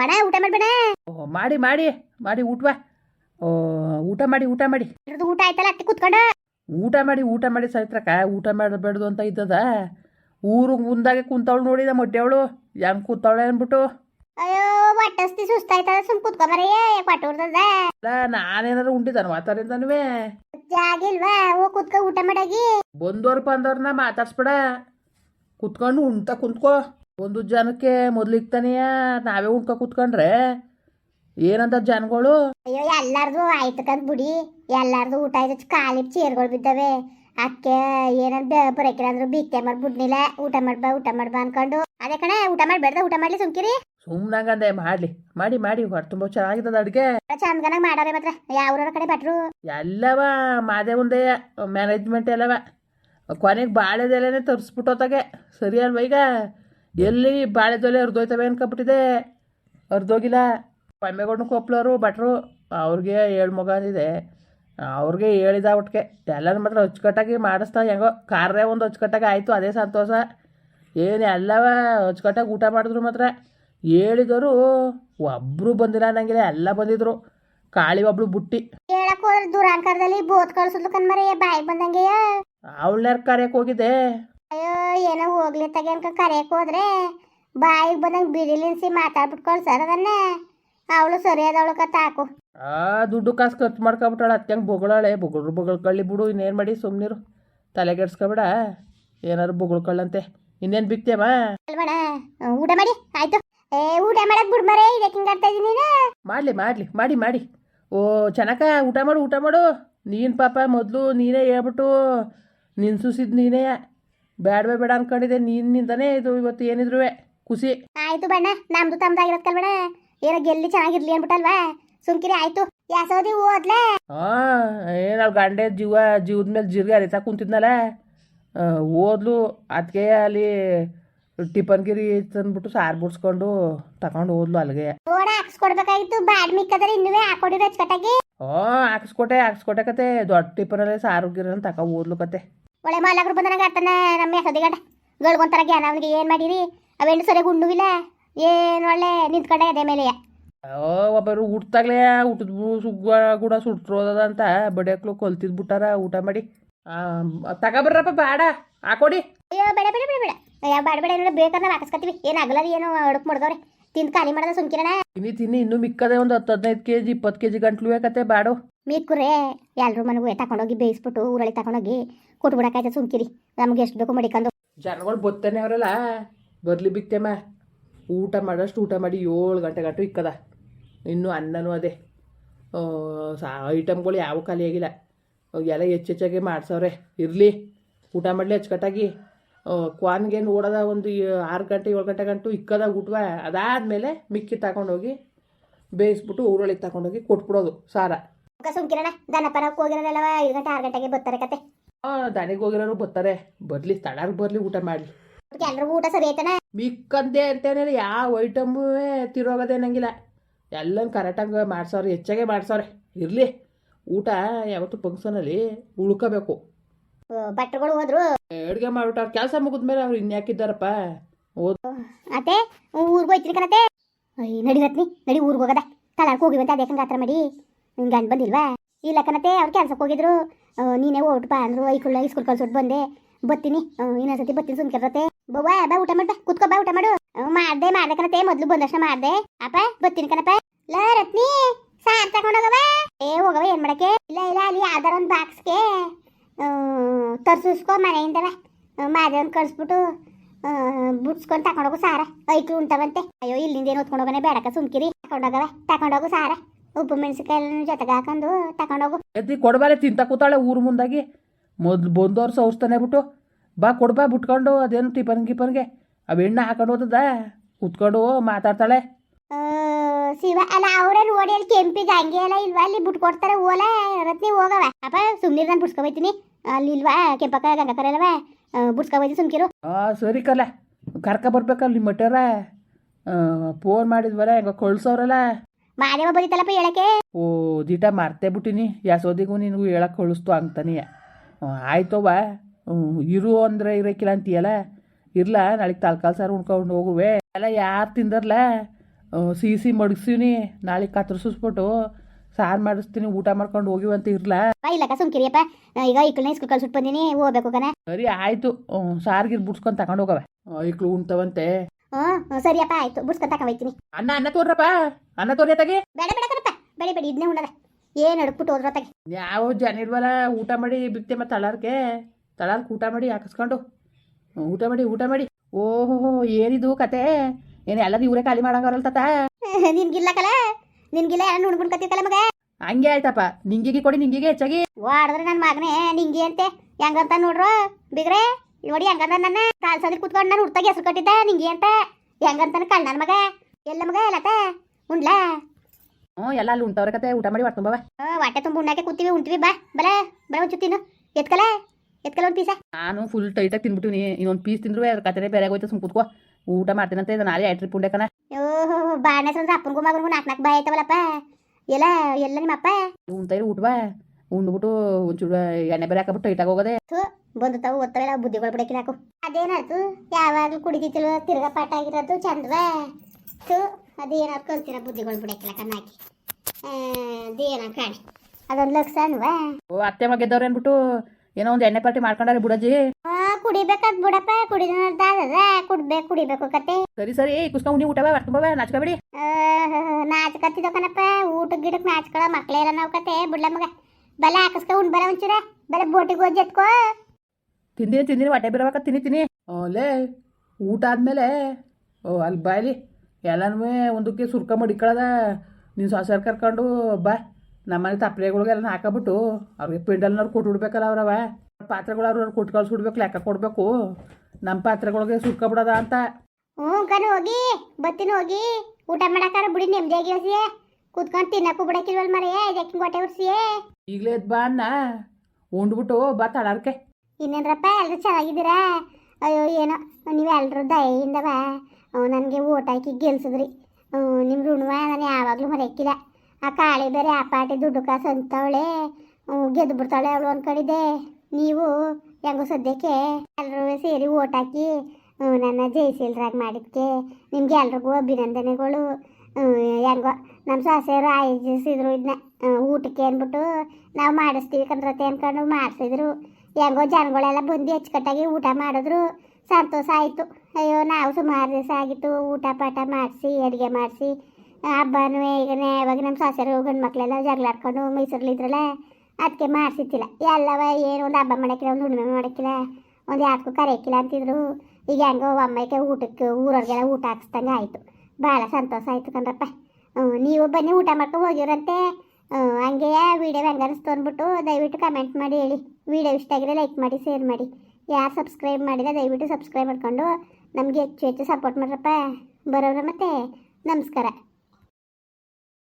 ಅಣ್ಣ ಊಟ ಮಾಡ್ಬೇಡ ಓ ಮಾಡಿ ಮಾಡಿ ಮಾಡಿ ಊಟವಾ ಓ ಊಟ ಮಾಡಿ ಊಟ ಮಾಡಿ. ಇದ್ರದ್ದು ಊಟ ಆಯ್ತಲ್ಲ ಅತ್ತಿ ಕುತ್ಕೊಂಡ. ಊಟ ಮಾಡಿ ಊಟ ಮಾಡಿ ಸೈತ್ರಕ್ಕ ಊಟ ಮಾಡಬೇಡ್ದು ಅಂತ ಇದ್ದದ. ಊರು ಮುಂದಾಗೆ ಕುಂತವಳು ನೋಡಿದ ಮೊಟ್ಟೆವಳು ಹೆಂಗ್ ಕೂತವಳೆ ಅಂದ್ಬಿಟ್ಟು. ಅಯ್ಯೋ ಹೊಟ್ಟಸ್ತಿ ಸುಸ್ತಾಯ್ತದ ಸುಮ್ ಕುತ್ಕೊಂಬರಯ್ಯ ಹೊಟ್ಟೆ ಉರ್ದದ ಅಲ್ಲ ನಾನೇನಾರು ಉಂಡಿದ್ದಾನ ವಾತಾರಿಂದನೂ ಜಾಗ ಓ ಕುತ್ಕೊ ಊಟ ಮಾಡಾಗಿ. ಬಂದವ್ರು ಬಂದವ್ರನ್ನ ಮಾತಾಡ್ಸ್ಬೇಡ. ಕುತ್ಕೊಂಡು ಉಣ್ತಾ ಕುಂತ್ಕೋ. ಒಂದು ಜನಕ್ಕೆ ಮೊದ್ಲಿಗೆ ನಾವೇ ಉಣ್ಕೊ ಕುತ್ಕೊಂಡ್ರೆ ಏನಂತ ಜನಗಳು? ಅಯ್ಯೋ ಎಲ್ಲಾರ್ದು ಆಯ್ತಕಂದ್ ಬಿಡಿ. ಎಲ್ಲಾರ್ದು ಊಟ ಆಯ್ತು. ಕಾಲಿ ಚೇರ್ಗಳು ಬಿದ್ದವೆ. ಅಕ್ಕೆ ಏನಂತ ಬರಕಿಲ್ಲ ಬಿಕ್ಕೆ ಮಾಡ್ಬಿಡ್ನಿಲ್ಲ ಊಟ ಮಾಡ್ಬಾ ಊಟ ಮಾಡ್ಬಾ ಅನ್ಕೊಂಡು. ಅದೇ ಕಣೆ ಊಟ ಮಾಡ್ಬೇಡ್ದ ಊಟ ಮಾಡ್ಲಿ ಸುಮ್ಕಿರಿ. ಸುಮ್ನಂಗಂದೆ ಮಾಡ್ಲಿ. ಮಾಡಿ ಮಾಡಿ. ಹೊಟ್ಟೆ ತುಂಬ ಚೆನ್ನಾಗಿದ್ದದ ಅಡ್ಗೆ. ಚಂದಗನಾಗ ಮಾಡಾರೆ ಮಾತ್ರ. ಯಾವ್ರ ಕಡೆ ಭಟ್ರು? ಎಲ್ಲವ ಮಾದೇ ಒಂದೇ ಮ್ಯಾನೇಜ್ಮೆಂಟ್ ಎಲ್ಲವ. ಕೊನೆಗೆ ಬಾಳೆದೆಲೆನೇ ತರಿಸ್ಬಿಟ್ಟೋತಾಗೆ. ಸರಿ ಅಲ್ವ ಈಗ? ಎಲ್ಲಿ ಬಾಳೆದೊಲೆ ಹರಿದೋಯ್ತವೆ ಅನ್ಕೊಬಿಟ್ಟಿದೆ. ಹರಿದೋಗಿಲ್ಲ ಪಮ್ಮೆಗೌಡನ ಕೊಪ್ಪಳವರು ಭಟ್ರು ಅವ್ರಿಗೆ ಏಳು ಮಗ ಅಂದಿದೆ. ಅವ್ರಿಗೆ ಹೇಳಿದ ಒಟ್ಟಿಗೆ ಎಲ್ಲರೂ ಮಾತ್ರ ಅಚ್ಚುಕಟ್ಟಾಗಿ ಮಾಡಿಸ್ತಾ ಹೆಂಗೋ. ಕಾರ್ಯ ಒಂದು ಅಚ್ಚುಕಟ್ಟಾಗಿ ಆಯಿತು ಅದೇ ಸಂತೋಷ. ಏನು ಎಲ್ಲವ ಅಚ್ಚುಕಟ್ಟಾಗಿ ಊಟ ಮಾಡಿದ್ರು ಮಾತ್ರ. ಹೇಳಿದರು ಒಬ್ಬರು ಬಂದಿಲ್ಲ ಅನ್ನಂಗಿಲ್ಲ ಎಲ್ಲ ಬಂದಿದ್ರು. ಕಾಳಿ ಒಬ್ಳು ಬುಟ್ಟಿ. ಅವಳನ್ಯಾರ ಕರೆಯಕ್ಕೆ ಹೋಗಿದ್ದೆ. ಅಯ್ಯೋ ಏನೋ ಹೋಗ್ಲಿ ತಗೆ ಅನ್ಕ ಕರೆಯಕ್ ಹೋದ್ರೆ ಬಾಯಿಗೆ ಬಂದಂಗೆ ಬಿಡಿಲಿನ್ಸಿ ಮಾತಾಡ್ಬಿಟ್ಟು ಕಳ್ಸಾರ ಅದನ್ನ. ಅವಳು ಸರಿಯಾದವಳು ಕತ್ತ ಹಾಕು. ಆ ದುಡ್ಡು ಕಾಸು ಖರ್ಚು ಮಾಡ್ಕೊಬಿಟ್ಟಾಳ ಅತ್ಯಂಗೆ ಬೊಗಳಾಳೆ? ಬೊಗಳು ಕಳ್ಳಿ ಬಿಡು ಇನ್ನೇನು ಮಾಡಿ ಸುಮ್ಮನಿರು ತಲೆಗೆಡ್ಸ್ಕೊಬೇಡ ಏನಾರು ಬೊಗಳ್ಕೊಳ್ಳಂತೆ ಇನ್ನೇನು ಬಿಕ್ತೇಮ್ಮ ಅಲ್ವಣ ಊಟ ಮಾಡಿ ಆಯ್ತು. ಏ ಊಟ ಮಾಡಕ್ ಬಿಡ್ ಮರೆ ಇದಕ್ಕೆ ಹಿಂಗೆ ಆಡ್ತಾ ಇದೀನಿ ನೀನು. ಮಾಡಲಿ ಮಾಡಲಿ ಮಾಡಿ ಮಾಡಿ. ಓ ಚೆನ್ನಕ ಊಟ ಮಾಡು ಊಟ ಮಾಡು. ನೀನು ಪಾಪ ಮೊದಲು ನೀನೇ ಹೇಳ್ಬಿಟ್ಟು ನಿನ್ಸುಸಿದ್ ನೀನೇ. ಬೇಡವೇ ಬೇಡ ಅನ್ಕೊಂಡಿದ್ದೆ. ನಿನ್ನಿಂದನೇ ಇದು ಇವತ್ತು ಏನಿದ್ರು ಖುಷಿ. ಆಯ್ತು ಬಣ್ಣ ನಮ್ದು ತಮ್ದಾಗಿರೋದ್ ಬಣ್ಣ ಏನೋ ಗೆಲ್ಲಿ ಚೆನ್ನಾಗಿರ್ಲಿ ಅನ್ಬಿಟ್ಟಲ್ವಾ ಸುಮ್ಕಿರಿ ಆಯ್ತು. ಯಾಸೋದಿ ಓದ್ಲೆ ಹಾ ಏನು ಗಂಡೇ ಜೀವ ಜೀವದ ಮೇಲೆ ಜೀರ್ಗೆ ಅರಿತಾ ಕುಂತಿದ್ನಲ್ಲ ಓದ್ಲು ಅದಕ್ಕೆ ಅಲ್ಲಿ ಟಿಫನ್ ಗಿರಿ ತಂದ್ಬಿಟ್ಟು ಸಾರು ಬಿಡ್ಸ್ಕೊಂಡು ತಕೊಂಡು ಓದ್ಲು ಅಲ್ಲಿಗೆ. ಓಡ ಹಾಕ್ಸ್ಕೊಡ್ಬೇಕಾಗಿತ್ತು. ಬ್ಯಾಡ್ ಮಿಕ್ಕದ್ರೆ ಇನ್ನುವೇ ಹಾಕೊಂಡಿರೋ ಹಾ ಹಾಕ್ಸ್ಕೊಟ್ಟೆ ಹಾಕ್ಸ್ಕೊಟ್ಟೆ ಕತೆ. ದೊಡ್ಡ ಟಿಫನಲ್ಲಿ ಸಾರು ಗಿರನ್ ತಕ ಓದ್ಲು ಕತೆ. ಒಳ್ಳೆ ಮಾಲಕರು ಬಂದನಾಗ ಆಡ್ತಾನೆ ನಮ್ಮ ಯಸೋದಿ ಗಂಡ ಗಳಿಗೊಂತರ ಜ್ಞಾನ ಅವನಿಗೆ ಏನು ಮಾಡಿರಿ? ಅವೆಂಡು ಸರಿಯಾಗಿ ಉಣ್ಣುವಿಲ್ಲ ಏನು ಒಳ್ಳೆ ನಿಂತ್ಕೊಂಡೆ ಅದೇ ಮೇಲೆ. ಓ ಒಬ್ಬರು ಊಟದಾಗಲೇ ಊಟದ ಕೂಡ ಸುಟ್ರೋದದ ಅಂತ ಬಡಿಯಕ್ಲು ಕೊಲ್ತಿದ್ ಬಿಟ್ಟಾರ ಊಟ ಮಾಡಿ. ತಗಬರ್ರಪ್ಪ ಬೇಡ ಹಾಕೊಡಿ. ಅಯ್ಯೋ ಬೇಡ ಬೇಡ ಬೇಡ ಬೇಡ. ಅಯ್ಯೋ ಬೇಡ ಬೇಡ ಏನಾರ ಬೇಕಾದ್ರೆ ಹಾಕಿಸ್ಕೊತೀವಿ ಏನು ಆಗಲ್ಲ ಏನೋ ಅಡಕ್ ಮಾಡ್ದವ್ರೆ. ತಿಂದು ಖಾಲಿ ಮಾಡೋದ ಸುಮ್ಕಿರಣ. ತಿನ್ನಿ ತಿನ್ನಿ ಇನ್ನೂ ಮಿಕ್ಕದೆ ಒಂದು ಹತ್ತು ಹದಿನೈದು ಕೆ ಜಿ ಇಪ್ಪತ್ತು ಕೆ ಜಿ ಗಂಟ್ಲು ಯಾಕತ್ತೆ ಬಾಡು. ಮಿಕ್ಕುರೆ ಎಲ್ರು ಮನೆಗೂ ತಗೊಂಡೋಗಿ ಬೇಯಿಸ್ಬಿಟ್ಟು ಊರಳಿ ತಗೊಂಡೋಗಿ ಕೊಟ್ಬಿಡಕ್ಕಾಯ್ತು ಸುಮ್ಕಿರಿ. ನಮ್ಗೆ ಎಷ್ಟು ಬೇಕು ಮಡಿಕೊಂಡು ಜನಗಳು ಬತ್ತಾನೆ ಅವರಲ್ಲ. ಬರಲಿ ಬಿತ್ತೆಮ್ಮ ಊಟ ಮಾಡೋಷ್ಟು ಊಟ ಮಾಡಿ ಏಳು ಗಂಟೆ ಗಂಟು ಇಕ್ಕದ. ಇನ್ನು ಅನ್ನನೂ ಅದೇ. ಐಟಮ್ಗಳು ಯಾವ ಖಾಲಿ ಆಗಿಲ್ಲ. ಎಲ್ಲ ಹೆಚ್ಚೆಚ್ಚಾಗಿ ಮಾಡ್ಸವ್ರೆ. ಇರಲಿ. ಊಟ ಮಾಡಲಿ ಅಚ್ಚುಕಟ್ಟಾಗಿ. ಕ್ವಾನ್ಗೆ ಓಡದ ಒಂದು ಆರು ಗಂಟೆ, ಏಳು ಗಂಟೆ ಗಂಟು ಇಕ್ಕದ ಊಟವ. ಅದಾದಮೇಲೆ ಮಿಕ್ಕಿ ತಗೊಂಡೋಗಿ ಬೇಯಿಸ್ಬಿಟ್ಟು ಊರೊಳಗೆ ತಗೊಂಡೋಗಿ ಕೊಟ್ಬಿಡೋದು ಸಾರ. ಸುಮ್ಕಿರಣ ದನಪ್ಪನ ಹೋಗಿರೋದೆಲ್ಲವ ಐದು ಗಂಟೆ ಆರು ಗಂಟೆಗೆ ಬರ್ತಾರೆ ಕತೆ. ಹಾಂ ದನಿಗೆ ಹೋಗಿರೋರು ಬರ್ತಾರೆ. ಬರ್ಲಿ ಸ್ಥಳಕ್ಕೆ ಬರ್ಲಿ ಊಟ ಮಾಡ್ಲಿ. ಎಲ್ರಿಗೂ ಊಟ ಸರಿ ಐತನ? ಮಿಕ್ಕಂದೆ ಅಂತೇನೆ ಯಾವ ಐಟಮ್ಮು ತಿರೋಗೋದೇನಂಗಿಲ್ಲ ಎಲ್ಲನೂ ಕರೆಕ್ಟಾಗಿ ಮಾಡ್ಸವ್ರೆ ಹೆಚ್ಚಾಗೆ ಮಾಡ್ಸವ್ರೆ. ಇರಲಿ ಊಟ ಯಾವತ್ತು ಫಂಕ್ಷನಲ್ಲಿ ಉಳ್ಕೋಬೇಕು. ಭಟ್ರುಗಳು ಹೋದ್ರು? ಅಡುಗೆ ಮಾಡ್ಬಿಟ್ಟವ್ರು ಕೆಲಸ ಮುಗಿದ್ಮೇಲೆ ಅವ್ರು ಇನ್ಯಾಕಿದ್ದಾರಪ್ಪ ಓದ್ ಅತ್ತೆ ಊರ್ಗೆ ಹೋಯ್ತೀನಿ ಅಯ್ಯ ನಡಿ ರತ್ನಿ ನಡಿ ಊರ್ಗೋಗದ ಹೋಗದ. ಹೋಗಿ ಹೋಗಿವಂತ ಅದೇ ಹಂಗ ಆತರ ಮಾಡಿ. ನಿನ್ ಬಂದಿಲ್ವಾ? ಇಲ್ಲ ಕಣತೆ, ಅವ್ರು ಕೆಲ್ಸಕ್ಕೆ ಹೋಗಿದ್ರು. ನೀನೇ ಓಟ್ ಬಾ ಅಂದ್ರು ಐಕುಳ್ಳ ಇಸ್ಕೂಲ್ ಕಳ್ಸೋಟ್ ಬಂದೆ. ಬತ್ತೀನಿ ಇನ್ನೊಂದ್ಸತಿ ಬತ್ತೀನಿ ಸುಮ್ಕಿರತ್ತೆ ಬವ್ವ, ಬಾ ಊಟ ಮಾಡ್ ಬಾ, ಕುತ್ಕೋ, ಬಾ ಊಟ ಮಾಡು. ಮಾಡ್ದೆ ಮಾಡ್ದೆ ಕಣತೆ, ಮೊದ್ಲು ಬಂದಷ್ಟು ಮಾಡ್ದೆ. ಅಪ್ಪ ಬತ್ತೀನಿ ಕಣಪ್ಪ. ಲ, ರತ್ನಿ, ಸಾರ್ ತಗೊಂಡೋಗವ ಏ ಹೋಗವ ಏನ್ ಮಾಡಕ್ಕೆ? ಇಲ್ಲ ಇಲ್ಲ, ಅಲ್ಲಿ ಯಾವ್ದಾರ ಒಂದು ಬಾಕ್ಸ್ಗೆ ತರ್ಸಿಸ್ಕೊ ಮನೆಯಿಂದವ. ಮಾದೇವನ್ ಕಳ್ಸ್ಬಿಟ್ಟು ಬುಡ್ಸ್ಕೊಂಡು ತಕೊಂಡೋಗು ಸಾರ. ಐಕ್ಳು ಉಂಟವಂತೆ. ಅಯ್ಯೋ, ಇಲ್ಲಿಂದ ಏನು ಹೊತ್ಕೊಂಡೋಗನೆ ಬೇಡಕ ಸುಮ್ಕಿರಿ. ತಗೊಂಡೋಗವ ತಗೊಂಡೋಗು ಸಾರ. ಉಪ್ಪು ಮೆಣಸಿನಕಾಯಿ ಜೊತೆಗೆ ಹಾಕೊಂಡು ತಗೊಂಡೋಗು ಎತ್ತಿ ಕೊಡ್ಬಾಲೆ ತಿಂತ ಕೂತಾಳೆ ಊರು ಮುಂದಾಗಿ. ಮೊದ್ಲು ಬಂದವ್ರು ಸೌಸ್ತಾನೆ ಬಿಟ್ಟು ಬಾ ಕೊಡ್ಬಾ ಬಿಟ್ಕೊಂಡು ಅದೇನು ಟಿಫನ್ ಗಿಫನ್ಗೆ? ಅವು ಎಣ್ಣೆ ಹಾಕೊಂಡು ಹೋದದ. ಕುತ್ಕೊಂಡು ಮಾತಾಡ್ತಾಳೆ. ಶಿವ ಅಲ್ಲ ಅವರೇ ನೋಡಿ ಅಲ್ಲಿ ಕೆಂಪಿಗೆ ಹಂಗೆ ಎಲ್ಲ ಇಲ್ವಾ? ಅಲ್ಲಿ ಬಿಟ್ಕೊಡ್ತಾರೆ ಓಲ ರತ್ನಿ ಹೋಗವ ಅಪ್ಪ ಸುಮ್ಮನೆ ನಾನು ಬಿಡ್ಸ್ಕೊಬೈತೀನಿ ಅಲ್ಲಿ ಇಲ್ವಾ? ಕೆಂಪಕ್ಕ ಗಂಗಕರ ಬಿಡ್ಸ್ಕೊಬೈತಿ ಬುಡ್ಸ್ಕೊಬೈತಿ ಸುಮ್ಕಿರು. ಹಾಂ ಸರಿ ಕಲ್ಲ ಕರ್ಕ ಬರ್ಬೇಕಲ್ಲ ನಿಮ್ಮ ಮಟ್ಟರ ಫೋನ್ ಮಾಡಿದ್ವಲ್ಲ ಹೆಂಗ ಕಳ್ಸೋರಲ್ಲ. ಮಾದೇವ ಬರೀತಲ್ಲಪ್ಪ ಹೇಳಕ್ಕೆ? ಓ ದಿಟ ಮರ್ತೇ ಬಿಟ್ಟಿನಿ. ಯಾಸೋದಿಗೂ ನಿನಗೂ ಹೇಳಕ್ಕೆ ಕಳಿಸ್ತು ಅಂತಾನೆ. ಆಯ್ತವ ಇರು ಅಂದ್ರೆ ಇರಕ್ಕಿಲ್ಲ ಅಂತೀಯಲ್ಲ? ಇರ್ಲ ನಾಳೆಗೆ ತಲ್ಕಾಲ್ ಸಾರು ಉಣ್ಕೊಂಡು ಹೋಗುವೆ. ಎಲ್ಲ ಯಾರು ತಿಂದರ್ಲ? ಸಿಹಿ ಮಡಗ್ಸೀನಿ ನಾಳೆ ಕತ್ತರಿಸ್ಬಿಟ್ಟು ಸಾರು ಮಾಡಿಸ್ತೀನಿ ಊಟ ಮಾಡ್ಕೊಂಡು ಹೋಗಿವಂತ ಇರ್ಲಾ. ಇರ್ಲ ಇಲ್ಲಕ್ಕ ಸುಮ್ಕಿರಿಯಪ್ಪ. ಈಗ ಐಕಲ್ನ ಸ್ಕೂಲ್ ಕಳ್ಸಿಟ್ ಬಂದೀನಿ ಹೋಗ್ಬೇಕು ಕಣ. ಸರಿ ಆಯಿತು. ಸಾರ್ಗಿರ್ ಬಿಡ್ಸ್ಕೊಂಡು ತಗೊಂಡು ಹೋಗವೆ. ಇಕ್ಳು ಉಣ್ತವಂತೆ. ಹ್ಞೂ ಸರಿಯಪ್ಪ ಆಯ್ತು. ಬುಡ್ಸ್ಕೊಂಡ್ ತಕ ಹೋಯ್ತೀನಿ. ಅನ್ನ ಅನ್ನ ತೋರ್ರಪ್ಪ. ಅನ್ನ ತೋರ್ಯತ್ತಾಗೆ ಬೇಡ ಬೇಡ ಕರಪ್ಪ ಬೇಡ ಬೇಡ ಇದನ್ನೇ ಉಣ್ಣದ. ಏನು ಅಡ್ಬಿಟ್ಟು ಹೋದ್ರ ತಗೆ ಯಾವ ಜನ ಇಲ್ವಲ್ಲ ಊಟ ಮಾಡಿ ಬಿಕ್ತೆ ಮತ್ತೆ ತಳಾರ್ಕೆ. ತಳಾರ್ಕೆ ಊಟ ಮಾಡಿ ಹಾಕಿಸ್ಕೊಂಡು. ಊಟ ಮಾಡಿ ಊಟ ಮಾಡಿ. ಓಹೋ ಏನಿದು ಕತೆ? ಏನು ಎಲ್ಲರೂ ಇವರೇ ಖಾಲಿ ಮಾಡಂಗಾರಲ್ ತಾತ? ನಿನ್ಗಿಲ್ಲ ಕಲ? ನಿನ್ಗಿಲ್ಲ ಯಾರು ನುಣ್ಗುಣ್ ಕತ್ತಿತ್ತಲ್ಲ ಮಗ? ಹಂಗೆ ಆಯ್ತಪ್ಪ. ನಿಂಗಿಗೆ ಕೊಡಿ ನಿಂಗಿಗೆ ಹೆಚ್ಚಾಗಿ. ವಾಡಿದ್ರೆ ನನ್ನ ಮಗನೇ ನಿಂಗೆ ಅಂತೆ. ಹೆಂಗಂತ ನೋಡ್ರು? ಬಿಗ್ರೆ? ನೋಡಿ ಹೆಂಗಂದ ನನ್ನ ಕಾಲ್ ಸದಿ ಕುತ್ಕೊಂಡು ನಾನು ಹುಡ್ತಾಗ ಹೆಸರು ಕಟ್ಟಿದ್ದೆ ನಿಂಗೆ ಅಂತ. ಹೆಂಗಂತಾನೆ ಕಳ್ ನನ್ನ ಮಗ ಎಲ್ಲ ಮಗ ಎಲ್ಲತ್ತ ಉಂಡ್ಲಾ ಹ್ಞೂ ಎಲ್ಲ ಅಲ್ಲಿ ಉಂಟವ್ರ ಕತೆ ಊಟ ಮಾಡಿ ಹೊಟ್ಟೆ ತುಂಬ ಹೊಟ್ಟೆ ತುಂಬ ಉಣ್ಣಾಕೆ ಕೂತೀವಿ ಉಂಟಿವಿ ಬಾ ಬಲ ಬಲ ಒಂಚೂರು ತಿನ್ನು ಎತ್ಕಲ? ಎತ್ಕಲ ಒಂದು ಪೀಸ? ನಾನು ಫುಲ್ ಟೈಟಾಗಿ ತಿನ್ಬಿಟ್ಟಿನಿ ಇನ್ನೊಂದು ಪೀಸ್ ತಿಂದ್ರು ಅದ್ರ ಕತೆ ಬೇರೆ ಆಗೋಯ್ತು ಸುಮ್ ಕೂತ್ಕೋ. ಊಟ ಮಾಡ್ತೀನಂತೆ ಇದು ನಾಳೆ ಐಟ್ರಿ ಪುಂಡೆ ಕಣ. ಓಹೋ ಬಾಣೆ ಸಂದ್ರೆ ಅಪ್ಪನಿಗೂ ಮಗನಿಗೂ ನಾಲ್ಕು ನಾಲ್ಕು ಬಾಯ್ ಆಯ್ತವಲ್ಲಪ್ಪ. ಎಲ್ಲ ಎಲ್ಲ ನಿಮ್ಮಪ್ಪ? ಉಣ್ತಾ ಊಟ ಊಟವಾ ಉಂಡ್ಬಿಟ್ಟು ಒಂಚೂರು ಎಣ್ಣೆ ಬೇರೆ ಹಾಕಬಿಟ್ಟು ಟೈಟಾಗಿ ಹೋಗೋದೆ. ಬಂದು ತಾವು ಬುದ್ಧಿಗಳು ಬಿಡಕ್ಕೆ ಹಾಕು ಅದೇನಾಯ್ತು? ಯಾವಾಗಲೂ ಕುಡಿದಿತ್ತಲು ತಿರ್ಗಾ ಪಾಠ ಆಗಿರೋದು ಚಂದವ ತು ಅದೇನಾದ್ರು ಕಲ್ತಿರೋ ಬುದ್ಧಿಗಳು ಬಿಡಕ್ಕಿಲ್ಲ ಕಣ್ಣು ಹಾಕಿ ಅದೇನ ಕಾಣಿ. ಅದೊಂದು ಲಕ್ಷ ಅನ್ವಾ ಓ ಅತ್ತೆ ಮಗೆದ್ದವ್ರು ಏನ್ಬಿಟ್ಟು ಏನೋ ಒಂದು ಎಣ್ಣೆ ಪಾರ್ಟಿ ಮಾಡ್ಕೊಂಡಾರೆ ಬುಡಜ್ಜಿ. ಕುಡಿಬೇಕಾದ್ ಬಿಡಪ್ಪ ಕುಡಿದ ಕುಡ್ಬೇಕು ಕುಡಿಬೇಕು ಕತೆ. ಸರಿ ಸರಿ ಕುಸ್ಕೊಂಡು ಉಣ್ಣಿ ಊಟ ಹೊಟ್ಟೆ ನಾಚ್ಕೋಬೇಡಿ. ನಾಚ್ಕತ್ತಿದ್ದ ಕಣಪ್ಪ. ಊಟಕ್ಕೆ ಗಿಡಕ್ಕೆ ನಾಚ್ಕೊಳ ಮಕ್ಳೇ ಇಲ್ಲ ನಾವು ಕತೆ ಬಿಡ್ಲ ಮಗ. ಬಲ ಹಾಕಸ್ಕ ಉಣ್ ಬರ ಒಂಚೂರ. ಬಲ ಬೋಟಿಗೆ ಹೋಗಿ ಎತ್ಕೋ ತಿಂದಿನಿ ತಿಂದಿನಿ ಹೊಟ್ಟೆ ಬರಬೇಕ ತಿನ್ನಿ ತಿನ್ನಿ. ಲೇ ಊಟ ಆದಮೇಲೆ ಓ ಅಲ್ಲಿ ಬಾಯ್ಲಿ ಎಲ್ಲನೂ ಒಂದಕ್ಕೆ ಸುರ್ಕ ಮಡಿಕೊಳ್ಳದ ನೀನು ಸೊಸೆರ್ ಕರ್ಕೊಂಡು ಬಾ. ನಮ್ಮನೆ ತಪ್ಪಲೆಗಳಿಗೆಲ್ಲ ಹಾಕಬಿಟ್ಟು ಅವ್ರಿಗೆ ಪಿಂಡಲ್ನವ್ರು ಕೊಟ್ಟು ಬಿಡ್ಬೇಕಲ್ಲ ಅವ್ರವ ಪಾತ್ರೆಗಳು ಅವ್ರು ಕೊಟ್ಟು ಕಳ್ಸಿಡ್ಬೇಕು ಲೆಕ್ಕ ಕೊಡಬೇಕು. ನಮ್ಮ ಪಾತ್ರೆಗಳಿಗೆ ಸುರ್ಕೊಬಿಡೋದ ಅಂತ. ಹ್ಞೂ ಕಣ್ ಹೋಗಿ ಬತ್ತಿನ ಹೋಗಿ. ಊಟ ಮಾಡಕ್ಕಾರ ಬಿಡಿ ನೆಮ್ಮದಿಯಾಗಿ ಕೂತ್ಕೊಂಡು ತಿನ್ನಕ್ಕೂ ಬಿಡಕ್ಕಿಲ್ವಲ್ ಮರೆಯೇ ಇದಕ್ಕೆ ಹೊಟ್ಟೆ ಉರ್ಸಿಯೇ. ಈಗಲೇ ಬಾ ಅನ್ನ. ಉಂಡ್ಬಿಟ್ಟು ಬಾ ತಳಾರ್ಕೆ. ಇನ್ನೇನ್ರಪ್ಪ ಎಲ್ಲರೂ ಚೆನ್ನಾಗಿದ್ದೀರಾ? ಅಯ್ಯೋ, ಏನೋ, ನೀವು ಎಲ್ಲರೂ ದಯೆಯಿಂದವ ನನಗೆ ಓಟ್ ಹಾಕಿ ಗೆಲ್ಸಿದ್ರಿ. ನಿಮ್ಮ ಋಣವ ನಾನು ಯಾವಾಗಲೂ ಮರೆಯಕ್ಕಿಲ್ಲ. ಆ ಕಾಳಿ ಬೇರೆ ಆ ಪಾಟಿ ದುಡ್ಡು ಕಾಸು ಅಂತವಳೆ ಗೆದ್ದು ಬಿಡ್ತಾಳೆ ಅವಳು ಅನ್ಕೊಂಡಿದ್ದೆ ನೀವು ಹೆಂಗೋ ಸದ್ಯಕ್ಕೆ ಎಲ್ಲರೂ ಸೇರಿ ಓಟ್ ಹಾಕಿ ನನ್ನ ಜಯಶೀಲರಾಗಿ ಮಾಡಿದ್ಕೆ ನಿಮ್ಗೆ ಎಲ್ರಿಗೂ ಅಭಿನಂದನೆಗಳು. ಹೆಂಗೋ ನಮ್ಮ ಸೊಸೆಯವರು ಆಯೋಜಿಸಿದ್ರು ಇದನ್ನ ಊಟಕ್ಕೆ ಅಂದ್ಬಿಟ್ಟು ನಾವು ಮಾಡಿಸ್ತೀವಿ ಕಂದ್ರತೆ ಅಂದ್ಕೊಂಡು ಮಾಡಿಸಿದ್ರು. ಹೆಂಗೋ ಜನಗಳೆಲ್ಲ ಬಂದು ಅಚ್ಚುಕಟ್ಟಾಗಿ ಊಟ ಮಾಡಿದ್ರು. ಸಂತೋಷ ಆಯಿತು. ಅಯ್ಯೋ ನಾವು ಸುಮಾರು ದಿವಸ ಆಗಿತ್ತು ಊಟ ಪಾಠ ಮಾಡಿಸಿ ಅಡುಗೆ ಮಾಡಿಸಿ. ಹಬ್ಬನೂ ಈಗ ಯಾವಾಗ ನಮ್ಮ ಸೊಸೆರು ಗಂಡು ಮಕ್ಕಳೆಲ್ಲ ಜಗಳಾಡ್ಕೊಂಡು ಮೈಸೂರಲ್ಲಿದ್ರಲ್ಲ ಅದಕ್ಕೆ ಮಾಡಿಸಿತ್ತಿಲ್ಲ ಎಲ್ಲವ ಏನು ಒಂದು ಹಬ್ಬ ಮಾಡೋಕ್ಕಿಲ್ಲ ಒಂದು ಹುಣ್ಣಿಮೆ ಮಾಡೋಕ್ಕಿಲ್ಲ ಒಂದು ಯಾತಕ್ಕೂ ಕರೆಯಕ್ಕಿಲ್ಲ ಅಂತಿದ್ರು. ಈಗ ಹೆಂಗೋ ಅಮ್ಮಕ್ಕೆ ಊಟಕ್ಕೆ ಊರವ್ರಿಗೆಲ್ಲ ಊಟ ಹಾಕ್ಸ್ದಂಗೆ ಆಯಿತು. ಭಾಳ ಸಂತೋಷ ಆಯಿತು ಕಣ್ರಪ್ಪ. ಹ್ಮ್, ನೀವು ಬನ್ನಿ ಊಟ ಮಾಡ್ಕೊ ಹೋಗಿರಂತೆ ಹಂಗೆ ವಿಡಿಯೋ ಹೆಂಗೆ ಅನಿಸ್ತು ಅಂದ್ಬಿಟ್ಟು ದಯವಿಟ್ಟು ಕಮೆಂಟ್ ಮಾಡಿ ಹೇಳಿ. ವಿಡಿಯೋ ಇಷ್ಟ ಆಗಿದ್ರೆ ಲೈಕ್ ಮಾಡಿ ಶೇರ್ ಮಾಡಿ. ಯಾರು ಸಬ್ಸ್ಕ್ರೈಬ್ ಮಾಡಿಲ್ಲ, ದಯವಿಟ್ಟು ಸಬ್ಸ್ಕ್ರೈಬ್ ಮಾಡ್ಕೊಂಡು ನಮಗೆ ಹೆಚ್ಚು ಹೆಚ್ಚು ಸಪೋರ್ಟ್ ಮಾಡ್ರಪ್ಪ. ಬರೋರ ಮತ್ತೆ, ನಮಸ್ಕಾರ.